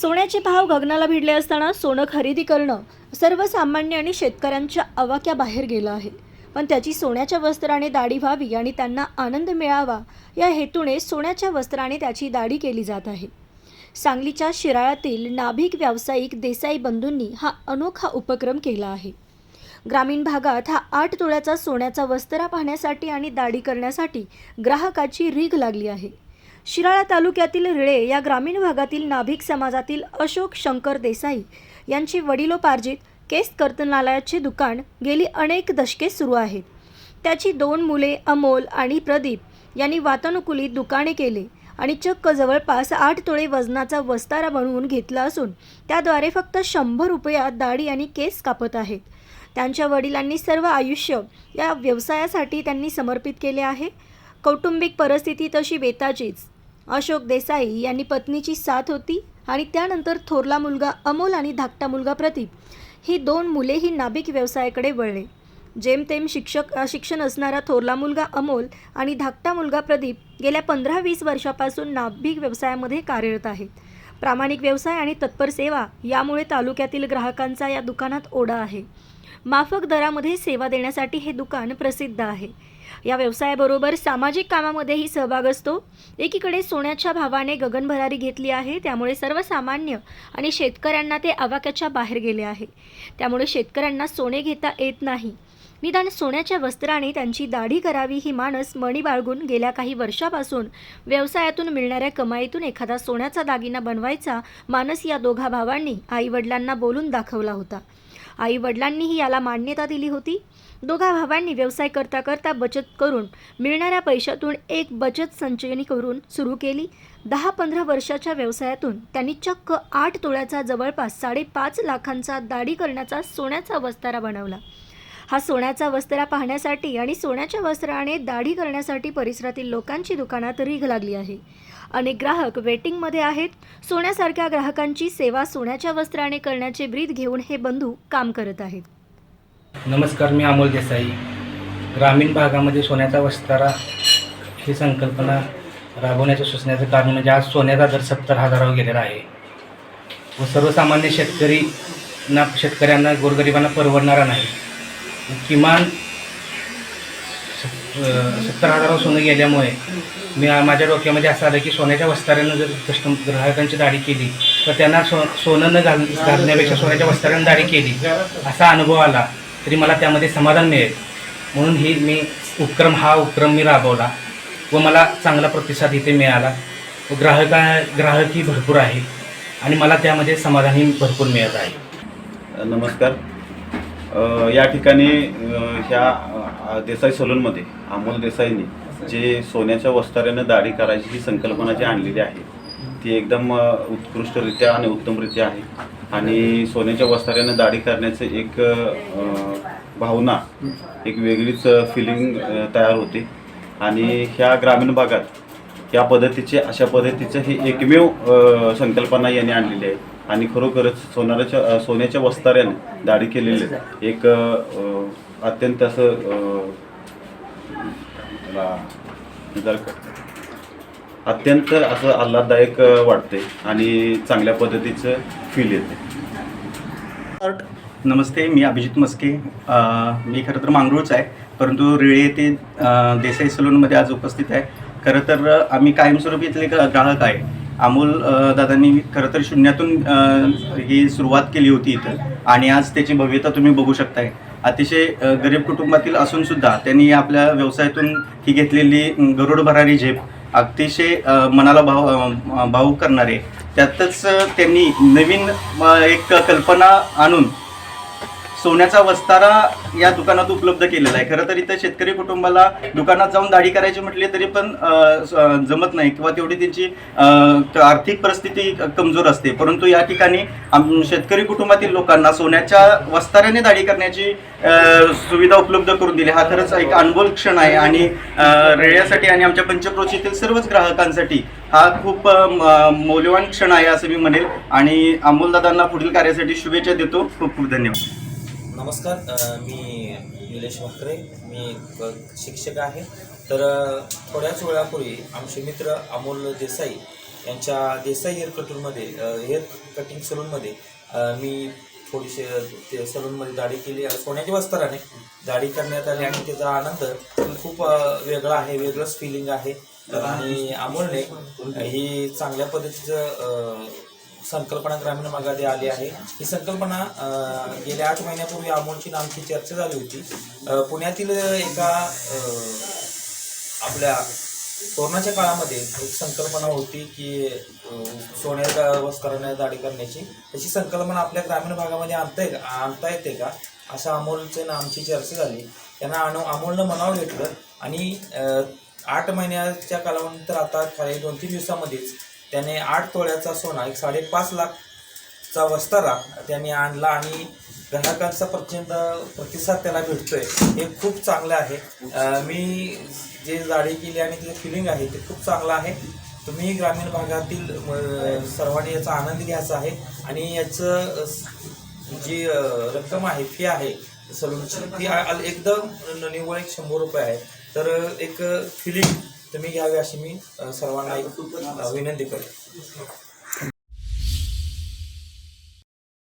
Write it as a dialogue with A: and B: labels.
A: सोन्याचे भाव गगनाला भिडले असताना सोनं खरेदी करणं सर्वसामान्य आणि शेतकऱ्यांच्या आवाक्या बाहेर गेलं आहे. पण त्याची सोन्याच्या वस्त्राने दाढी व्हावी आणि त्यांना आनंद मिळावा या हेतूने सोन्याच्या वस्त्राने त्याची दाढी केली जात आहे. सांगलीच्या शिराळ्यातील नाभिक व्यावसायिक देसाई बंधूंनी हा अनोखा उपक्रम केला आहे. ग्रामीण भागात हा आठ तोळ्याचा सोन्याचा वस्त्रा पाहण्यासाठी आणि दाढी करण्यासाठी ग्राहकाची रीघ लागली आहे. शिराळा तालुक्यातील रिळे या ग्रामीण भागातील नाभिक समाजातील अशोक शंकर देसाई यांची वडिलोपार्जित केस कर्तनालयाचे दुकान गेली अनेक दशके सुरू आहेत त्याची दोन मुले अमोल आणि प्रदीप यांनी वातानुकूलित दुकाने केले आणि चक्क जवळपास आठ तोळे वजनाचा वस्तारा बनवून घेतला असून त्याद्वारे फक्त शंभर रुपयात दाढी आणि केस कापत आहेत. त्यांच्या वडिलांनी सर्व आयुष्य या व्यवसायासाठी त्यांनी समर्पित केले आहे. कौटुंबिक परिस्थिती तशी बेताचीच. अशोक देसाई यांनी पत्नीची साथ होती आणि त्यानंतर थोरला मुलगा अमोल आणि धाकटा मुलगा प्रदीप ही दोन मुलेही नाभिक व्यवसायाकडे वळले. जेमतेम शिक्षक शिक्षण असणारा थोरला मुलगा अमोल आणि धाकटा मुलगा प्रदीप गेल्या पंधरा वीस वर्षापासून नाभिक व्यवसायामध्ये कार्यरत आहेत. प्रामाणिक व्यवसाय आणि तत्पर सेवा यामुळे तालुक्यातील ग्राहकांचा या दुकानात ओढा आहे. माफक दरामध्ये सेवा देण्यासाठी हे दुकान प्रसिद्ध आहे. या व्यवसायाबरोबर सामाजिक कामामध्येही सहभाग असतो. एकीकडे सोन्याच्या भावाने गगनभरारी घेतली आहे त्यामुळे सर्वसामान्य आणि शेतकऱ्यांना ते आवाक्याच्या बाहेर गेले आहे. त्यामुळे शेतकऱ्यांना सोने घेता येत नाही. निदान सोन्याच्या वस्त्राने त्यांची दाढी करावी ही मानस मणी बाळगून गेल्या काही वर्षापासून व्यवसायातून मिळणाऱ्या कमाईतून एखादा सोन्याचा दागिना बनवायचा मानस या दोघा भावांनी आईवडिलांना बोलून दाखवला होता. आई वडिलांनीही याला मान्यता दिली होती. दोघा भावांनी व्यवसाय करता करता बचत करून मिळणाऱ्या पैशातून एक बचत संचयनी करून सुरू केली. दहा पंधरा वर्षाच्या व्यवसायातून त्यांनी चक्क आठ तोळ्याचा जवळपास साडेपाच लाखांचा दाढी करण्याचा सोन्याचा वस्तारा बनवला. हा सोन्याचा वस्त्रा पाहण्यासाठी आणि सोन्याच्या वस्त्राने दाढी करण्यासाठी परिसरातील लोकांची दुकानात रीघ लागली आहे. अनेक ग्राहक वेटिंगमध्ये आहेत. सोन्यासारख्या ग्राहकांची सेवा सोन्याच्या वस्त्राने करण्याचे ब्रीद घेऊन हे बंधू काम करत आहेत.
B: नमस्कार मी अमोल देसाई. ग्रामीण भागामध्ये सोन्याचा वस्तारा ही संकल्पना राबवण्याचं सुचण्याचं कारण म्हणजे आज सोन्याचा दर सत्तर हजारावर गेलेला आहे. व सर्वसामान्य शेतकरी ना शेतकऱ्यांना गोरगरिबांना परवडणारा नाही. किमान सत्तर हजारावर सोनं गेल्यामुळे मी माझ्या डोक्यामध्ये असं आलं की सोन्याच्या वस्ताऱ्यानं जर कस्टम ग्राहकांची दाढी केली तर त्यांना सो सोनं न घाल घालण्यापेक्षा सोन्याच्या वस्ताऱ्यानं दाढी केली असा अनुभव आला तरी मला त्यामध्ये समाधान मिळेल. म्हणून ही मी उपक्रम हा उपक्रम मी राबवला व मला चांगला प्रतिसाद इथे मिळाला. व ग्राहका ग्राहकही भरपूर आहे आणि मला त्यामध्ये समाधानही भरपूर मिळत आहे.
C: नमस्कार. या ठिकाणी ह्या देसाई सलूनमध्ये अमोल देसाईंनी जे सोन्याच्या वस्ताऱ्यानं दाढी करायची ही संकल्पना जी आणलेली आहे ती एकदम उत्कृष्टरित्या आणि उत्तमरित्या आहे. आणि सोन्याच्या वस्ताऱ्यानं दाढी करण्याचं एक भावना एक वेगळीच फिलिंग तयार होते. आणि ह्या ग्रामीण भागात या पद्धतीचे अशा पद्धतीचं हे एकमेव अ, संकल्पना यांनी आणलेली आहे. आणि खरोखरच सोनाराच्या सोन्याच्या वस्ताऱ्याने दाढी केलेले एक अत्यंत असं अत्यंत असं आल्हाददायक वाटते आणि चांगल्या पद्धतीचं फील येते.
D: नमस्ते मी अभिजित मस्के. अ, मी खरं तर मांगरूळच आहे परंतु रिळे येथे देसाई सलूनमध्ये आज उपस्थित आहे. खरं तर आम्ही कायमस्वरूपी इथले ग्राहक आहे. अमोल दादांनी खरं तर शून्यातून ही सुरुवात केली होती इथं. आणि आज त्याची भव्यता तुम्ही बघू शकताय. अतिशय गरीब कुटुंबातील असूनसुद्धा त्यांनी आपल्या व्यवसायातून ही घेतलेली गरुड भरारी झेप अतिशय मनाला भाव अ, भावूक करणारे. त्यातच त्यांनी नवीन एक कल्पना आणून सोन्याचा वस्तारा या दुकानात उपलब्ध केलेला आहे. खरं तर इथं शेतकरी कुटुंबाला दुकानात जाऊन दाढी करायची म्हटली तरी पण जमत नाही किंवा तेवढी त्यांची आर्थिक परिस्थिती कमजोर असते. परंतु या ठिकाणी शेतकरी कुटुंबातील लोकांना सोन्याच्या वस्ताऱ्याने दाढी करण्याची सुविधा उपलब्ध करून दिली. हा खरंच एक अनमोल क्षण आहे आणि रेड्यासाठी आणि आमच्या पंचक्रोशीतील सर्वच ग्राहकांसाठी हा खूप मौल्यवान क्षण आहे असं मी म्हणेल. आणि अमोलदादांना पुढील कार्यासाठी शुभेच्छा देतो. खूप खूप धन्यवाद.
E: नमस्कार मी निलेश भाकरे मी शिक्षक आहे. तर थोड्याच वेळापूर्वी आमचे मित्र अमोल देसाई यांच्या देसाई हेअर कटूनमध्ये हेअर कटिंग सलूनमध्ये मी थोडीशी ते सलूनमध्ये दाढी केली. सोन्याच्या वस्त्राने दाढी करण्यात आली आणि त्याचा आनंद खूप वेगळा आहे वेगळंच फिलिंग आहे. आणि अमोलने ही चांगल्या पद्धतीचं संकल्पना ग्रामीण भागात आली आहे. ही संकल्पना गेल्या आठ महिन्यापूर्वी अमोलची नामची चर्चा झाली होती. पुण्यातील एका आपल्या कोरोनाच्या काळामध्ये एक संकल्पना होती की सोन्याचा सोन्याच्या वस्त्राने दाढी करण्याची. तशी संकल्पना आपल्या ग्रामीण भागामध्ये आणता ये आणता येते का? अशा अमोलचे नामची चर्चा झाली. त्यांना अनु अमोलनं मनावर घेतलं आणि आठ महिन्याच्या कालावंतर आता खाली दोन तीन दिवसामध्येच त्याने आठ तोळ्याचा सोना एक साडेपाच लाखचा वस्तारा त्याने आणला आणि ग्राहकांचा प्रचंड प्रतिसाद त्याला भेटतोय. हे खूप चांगलं आहे. मी जे जाडी केली आणि तिचं फिलिंग आहे ते खूप चांगलं आहे. तुम्ही ग्रामीण भागातील सर्वांनी याचा आनंद घ्यायचा आहे आणि याचं जी रक्कम आहे फी आहे सलूनची ती एकदम निव्वळ एक शंभर रुपये आहे. तर एक फिलिंग तुम्ही घ्यावी अशी मी सर्वांना एक विनंती करेन